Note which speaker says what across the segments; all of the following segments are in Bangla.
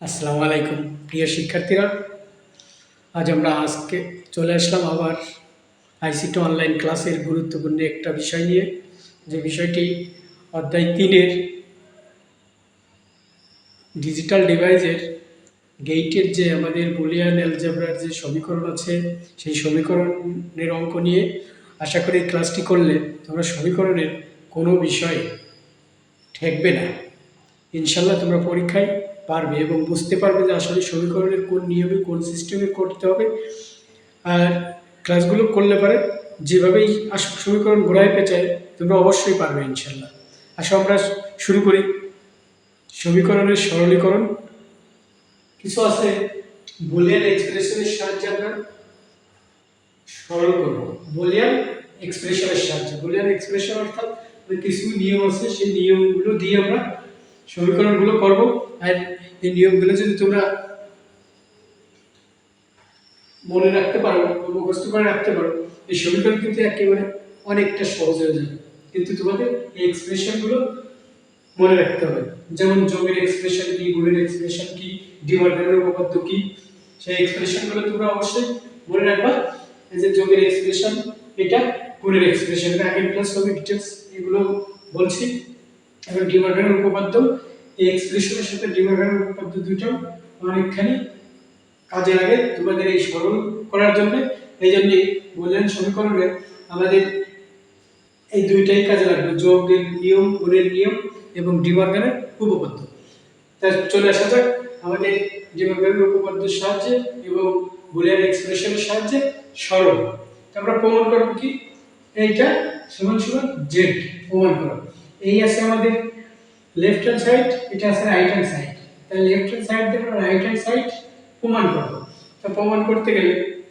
Speaker 1: আসসালামু আলাইকুম, প্রিয় শিক্ষার্থীরা। আজ আমরা আজকে চলে আসলাম আবার আইসিটি অনলাইন ক্লাসের গুরুত্বপূর্ণ একটা বিষয় নিয়ে। যে বিষয়টি অধ্যায় তিনের ডিজিটাল ডিভাইসের গেইটের যে আমাদের বুলিয়ান অ্যালজেব্রার যে সমীকরণ আছে, সেই সমীকরণের অঙ্ক নিয়ে আশা করি ক্লাসটি করলে তোমরা সমীকরণের কোনো বিষয় ঠেকবে না। ইনশাল্লাহ তোমরা পরীক্ষায় পারবে এবং বুঝতে পারবে যে আসলে সমীকরণের কোন নিয়মে, কোন সিস্টেমে করতে হবে। আর ক্লাসগুলো করলে পারে। যেভাবেই সমীকরণ ঘোরায় পেঁচায়, তোমরা অবশ্যই পারবে ইনশাল্লাহ আসো আমরা শুরু করি। সমীকরণের সরলীকরণ। কিছু আছে বুলিয়ান এক্সপ্রেশনের সাহায্যে আমরা সরল করব বুলিয়ান এক্সপ্রেশনের সাহায্যে। বুলিয়ান এক্সপ্রেশন অর্থাৎ কিছু নিয়ম আছে, সেই নিয়মগুলো দিয়ে আমরা সমীকরণগুলো করব। আর এই নিয়মগুলো যদি তোমরা মনে রাখতে পারো বা মুখস্থ করে রাখতে পারো, এই সমীকরণ কিন্তু একেবারে অনেকটা সহজ হয়ে যাবে। কিন্তু তোমাদের এই এক্সপ্রেশনগুলো মনে রাখতে হবে। যেমন যোগের এক্সপ্রেশন কি, গুণের এক্সপ্রেশন কি, ডিভাইডারের উপপাদ্য কি, সেই এক্সপ্রেশনগুলো তোমরা অবশ্যই মনে রাখবা। এই যে যোগের এক্সপ্রেশন, এটা গুণের এক্সপ্রেশন। এটা আগের ক্লাস হবে ডিটেলস এগুলো বলছি। এবং ডিভাইডারের উপপাদ্য, এই এক্সপ্রেশনের সাথে ডিভাইডারের উপপাদ্য দুটো অনেকখানি কাজে লাগে তোমাদের এই সরল করার জন্য। এই জন্য বললেন সমীকরণে আমাদের এই দুইটাই কাজে লাগবে, যোগের নিয়ম, গুণের নিয়ম এবং ডিমার্গানের উপপাদ্য। তা চলে আসা যাক, আমাদের ডিমার্গানের উপপাদ্যের সাহায্যে এবং বুলিয়ান এক্সপ্রেশনের সাহায্যে সরল আমরা প্রমাণ করব কি? এইটা সমান সমান জেড প্রমাণ করব এই আছে আমাদের লেফট হ্যান্ড সাইড এটা আছে রাইট হ্যান্ড সাইড তাহলে লেফট হ্যান্ড সাইড থেকে রাইট হ্যান্ড সাইড প্রমাণ করব। তা প্রমাণ করতে গেলে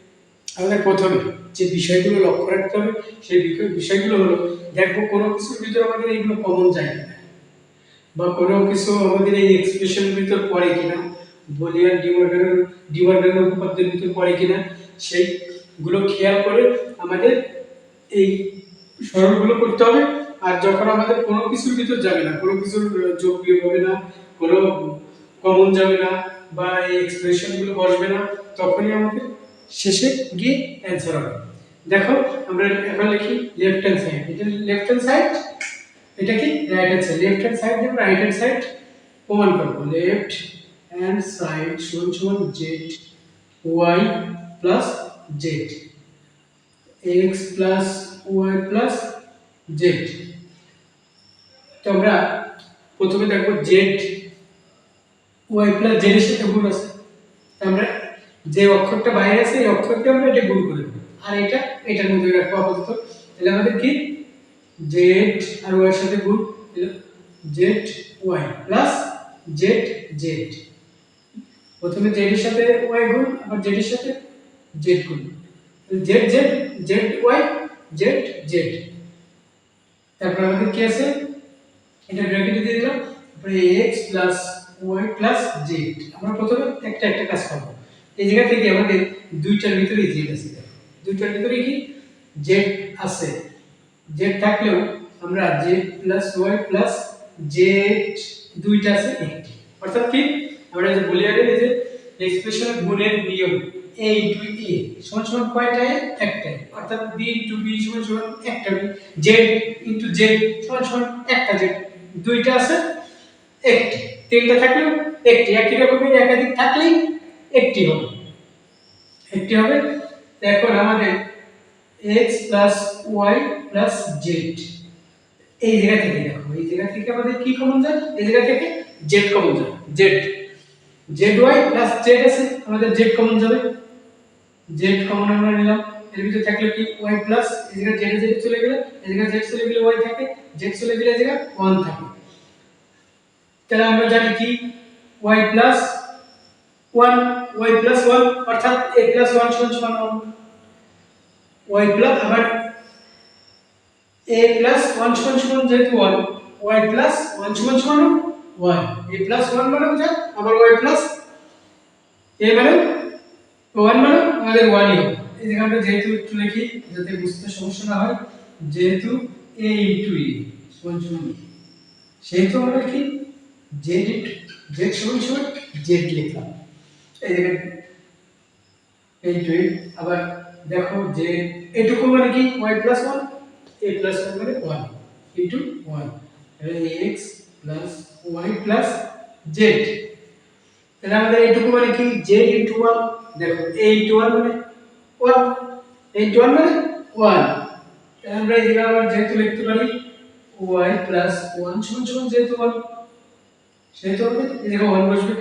Speaker 1: আমাদের প্রথমে যে বিষয়গুলো লক্ষ্য রাখতে হবে, সেই বিষয়- বিষয়গুলো হলো, দেখব কোনো কিছুর ভিতরে আমাদের এইগুলো কমন যায় কিনা বা কোনো কিছু আমাদের এই এক্সপ্রেশনের ভিতর পড়ে কিনা বলিয়ান ডিমার্গানের ডিমার্গানের উপপাদ্যের ভিতর পড়ে কিনা, সেইগুলো খেয়াল করে আমাদের এই সরলগুলো করতে হবে। আর যখন আমাদের কোনো কিছুর ভিতর যাবে না, কোনো কিছুর যোগ বিয়োগ হবে না, কোনো কমন যাবে না, বা এই এক্সপ্রেশনগুলো বসবে না, তখনই আমাদের শেষে গিয়ে অ্যান্সার হবে। দেখো, আমরা এখন লিখি লেফট হ্যান্ড সাইড এটা লেফট হ্যান্ড সাইড এটা কি? Right hand side left hand side এবং রাইট হ্যান্ড সাইড প্রমাণ করব। লেফট হ্যান্ড সাইড সমান সমান Z Y plus Z X plus Y plus Z তো আমরা প্রথমে দেখব জেড ওয়াই প্লাস জেড এর সাথে গুণ আছে। আমরা যে অক্ষরটা বাইরে আছে, এই অক্ষরকে আমরা এটা গুণ করে দেবো। আর এটা, এটার মধ্যে রাখব আপাতত। তাহলে আমাদের কি? জেড আর ওয়াই সাথে গুণ Z Y plus Z Z প্রথমে জেড এর সাথে ওয়াই গুণ, আবার জেড এর সাথে জেড গুণ। Z Z Z Y Z Z তারপর আমাদের কি আছে? এটা ব্র্যাকেটে দিয়ে দিলাম। তারপরে X plus Y plus Z আমরা প্রথমে একটা একটা কাজ করব। এই জায়গা থেকে আমাদের দুইটার ভিতরে জেড আছে। দুইটার ভিতরে কি? জেড আছে। জেড থাকলেও আমরা Z plus Y plus Z দুইটা আছে একটি। অর্থাৎ কি? আমরা যে বলি আগে যে এক্সপ্রেশন গুণের নিয়ম। A ইনটু a, সমান সমান কয়টা? a একটাই অর্থাৎ b ইনটু b সমান সমান একটা b z ইনটু z সমান সমান একটা z দুইটা আছে, একটি। তিনটা থাকলেও একটি। একই রকমের একাধিক থাকলেই একটি হবে। একটি হবে। এখন আমাদের x plus Y plus Z এই জায়গা থেকে দেখো। এই জায়গা থেকে আমাদের কি কমন যায়? এই জায়গা থেকে জেড কমন যায়। Z Z Y plus Z আছে, আমাদের জেড কমন যাবে। জেড কমন আমরা নিলাম। এর ভিতরে থাকলে কি ওয়াই প্লাস এই জায়গা জেড জেড চলে গেলে এই জায়গা জেড চলে গেলে ওয়াই থাকে জেড চলে গেলে এই জায়গা ওয়ান থাকে। তাহলে আমরা জানি কি? Y plus one Y plus one অর্থাৎ এ প্লাস ওয়ান সমান সমান ওয়ান প্লাস আবার এ প্লাস ওয়ান সমান সমান যেহেতু ওয়ান ওয়াই প্লাস ওয়ান সমান সমান ওয়ান এ প্লাস ওয়ান মানে বোঝায় আবার ওয়াই প্লাস এ মানে ওয়ান মানে আমাদের ওয়ানই এই জায়গায় যেহেতু একটু লিখি যাতে বুঝতে সমস্যা না হয় যেহেতু এ ইন্টু ই সমান সমান E, সেহেতু আমরা কি জেড জেড সমান সমান জেড লিখলাম। এই জায়গায় এইটুই আবার দেখো যে এটুকু মানে কি? Y plus one A plus one মানে one into one X plus Y plus Z তাহলে আমাদের এইটুকু মানে কি? জেড ইন্টু ওয়ান দেখো এ ইন্টু ওয়ান মানে ওয়ান এ ইন্টু ওয়ান মানে ওয়ান আমরা জায়গায় আবার যেহেতু লিখতে পারি। ওয়াই প্লাস ওয়ান সমান সমান যেহেতু ওয়ান সেহেতু হবে জায়গায় ওয়ান বসবে।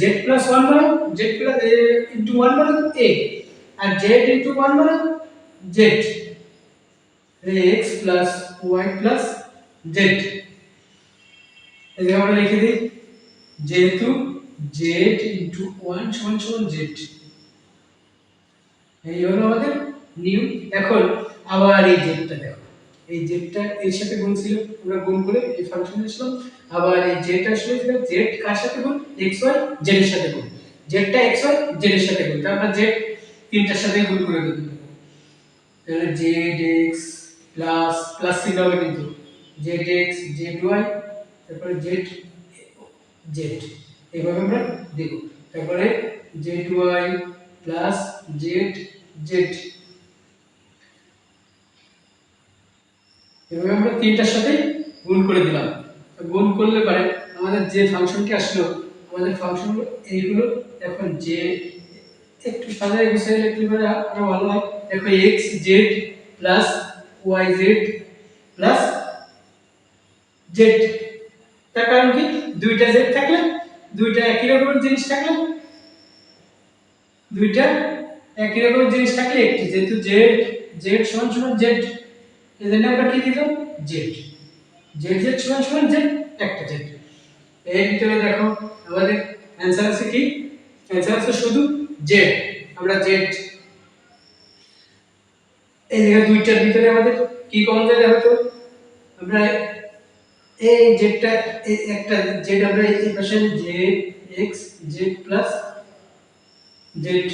Speaker 1: জেড প্লাস ওয়ান মানে Z plus A into one মানে এ আর জেড ইন্টু ওয়ান মানে Z X plus Y plus Z জায়গায় আমরা লিখে দিই। যেহেতু জেড ইন্টু ওয়ান সমান সমান জেড এই হলো আমাদের নিউ এখন আবার এই জেডটা দেখো। এই জেডটা এর সাথে গুণ ছিল, আমরা গুণ করে এই ফাংশনে আসলাম আবার এই জেড আসলে জেড কার সাথে গুণ? এক্স ওয়াই জেড এর সাথে গুণ। জেডটা এক্স ওয়াই জেড এর সাথে গুণ। তারপর জেড তিনটার সাথে গুণ করে দেবো। তাহলে জেড এক্স প্লাস প্লাস চিহ্ন হবে কিন্তু। জেড এক্স জেড ওয়াই তারপরে জেড জেড এইভাবে আমরা দেব তারপরে Z Y plus Z Z এভাবে আমরা তিনটার সাথে গুণ করে দিলাম। গুণ করলে পারে আমাদের যে ফাংশনটি আসলো, আমাদের ফাংশনগুলো এইগুলো, এখন যে একটু সাজায় গুছিয়ে লিখলে পারে আরও ভালো হয়। দেখো X Z plus Y Z plus Z তার কারণ কি? দুইটা জেড থাকলে দুইটা একই রকমের জিনিস থাকলে? দুইটা একই রকমের জিনিস থাকলে একটি, যেহেতু জেড জেড সমান সমান জেড এই জন্য আমরা কি দিলাম? জেড জেড জেড সমান সমান জেড একটা জেড এর ভিতরে দেখো, আমাদের অ্যান্সার আছে কি? অ্যান্সার আছে শুধু জেড আমরা জেড এই দুইটার ভিতরে আমাদের কি কমন যায় দেখো তো আমরা এই জেডটা একটা জেড আমরা এই পাশে Z X Z plus Z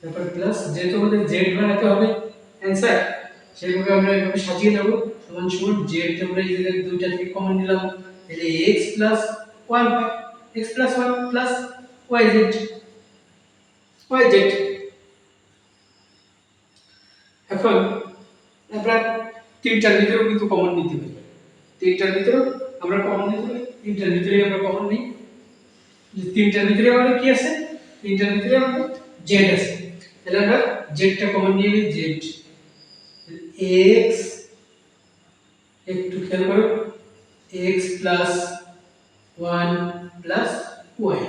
Speaker 1: তারপর প্লাস যেহেতু আমাদের জেড বানাতে হবে। অ্যান্সার সেভাবে আমরা এভাবে সাজিয়ে দেবো। সমান সমান জেড আমরা এই জায়গায় দুইটা থেকে কমন নিলাম। তাহলে X plus one X plus one plus Y Z Y Z এখন আমরা তিনটার ভিতরেও কিন্তু কমন নিতে পারি। তিনটার ভিতরেও আমরা কমন নিতে তিনটার ভিতরে আমরা কমন নিই। তিনটার ভিতরে আমাদের কি আছে? তিনটার ভিতরে আমাদের জেড আছে। তাহলে আমরা জেডটা কমন নিয়ে নিই জেড এক্স একটু খেয়াল করো। X plus one plus Y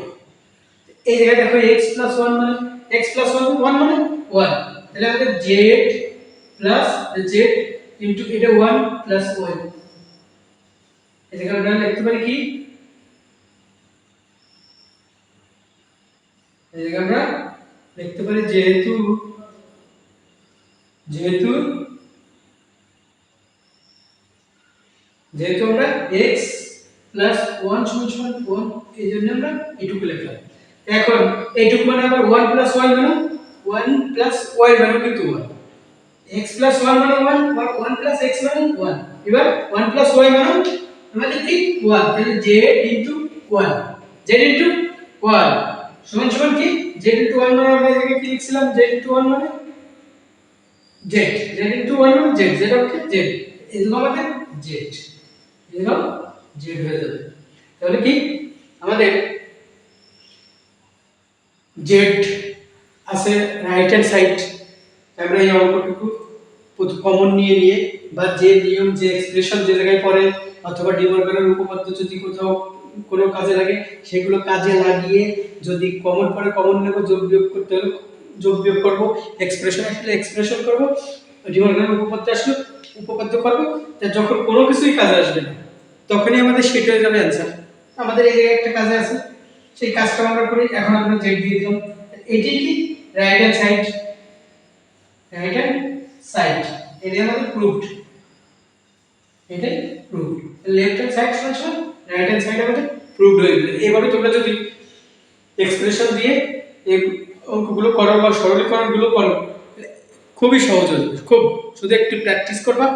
Speaker 1: এই জায়গায় দেখো এক্স প্লাস ওয়ান মানে? এক্স প্লাস ওয়ান ওয়ান মানে? ওয়ান তাহলে আমাদের জেড প্লাস জেড ইন্টু এটা ওয়ান প্লাস ওয়াই জায়গায় আমরা লিখতে পারি কি? আমরা লিখতে পারি যেহেতু যেহেতু যেহেতু আমরা x প্লাস ওয়ান সমান সমান ওয়ান এই জন্য আমরা এটুকু লিখলাম। এখন এইটুকু মানে আবার ওয়ান প্লাস ওয়াই মানে ওয়ান প্লাস ওয়াই মানে কিন্তু ওয়ান এক্স প্লাস ওয়ান মানে ওয়ান ওয়ান প্লাস এক্স মানে ওয়ান এবার ওয়ান প্লাস ওয়াই মানে আমাদের কি ওয়ান তাহলে Z into one Z into one সমান সমান কি? জেড ইন্টু ওয়ান মানে আমরা এখানে কি লিখছিলাম? জেড ইন্টু ওয়ান মানে? জেড জেড ইন্টু ওয়ান মানে জেড জেড ওকে জেড এগুলো আমাদের জেড এগুলো জেড হয়ে যাবে। তাহলে কি? আমাদের জেড আছে রাইট হ্যান্ড সাইড আমরা এই অঙ্কটুকু কমন নিয়ে নিয়ে বা যে নিয়ম, যে এক্সপ্রেশন যে জায়গায় পড়ে, অথবা ডিমর্গানের উপপাদ্য যদি কোথাও কোনো কাজে লাগে, সেগুলো কাজে লাগিয়ে যদি কমন পড়ে কমন নেব, যোগ বিয়োগ করতে হলে যোগ বিয়োগ করব এক্সপ্রেশন আসলে এক্সপ্রেশন করব ডিমর্গানের উপপাদ্য আসলে, উপপাদ্য করব যখন কোনো কিছুই কাজে আসবে না, তখনই আমাদের সেট হয়ে যাবে অ্যান্সার আমাদের এই জায়গায় একটা কাজে আছে, সেই কাজটা আমরা করি, এখন আমরা জেড দিয়ে দিলাম। এটি কি? Right hand side right hand side এটি আমাদের প্রুফড এটাই প্রুফড লেফট হ্যান্ড সাইড সমান রাইট হ্যান্ড সাইড আমাদের প্রুফড হয়ে গেল। এভাবে তোমরা যদি এক্সপ্রেশন দিয়ে অঙ্কগুলো করো বা সরলীকরণগুলো করো, খুবই সহজ হবে খুব, শুধু একটু প্র্যাকটিস করবা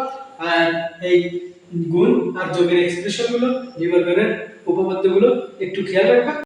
Speaker 1: আর এই গুণ আর যোগের এক্সপ্রেশনগুলো ডিমার্গানের উপপাদ্যগুলো একটু খেয়াল রাখবা।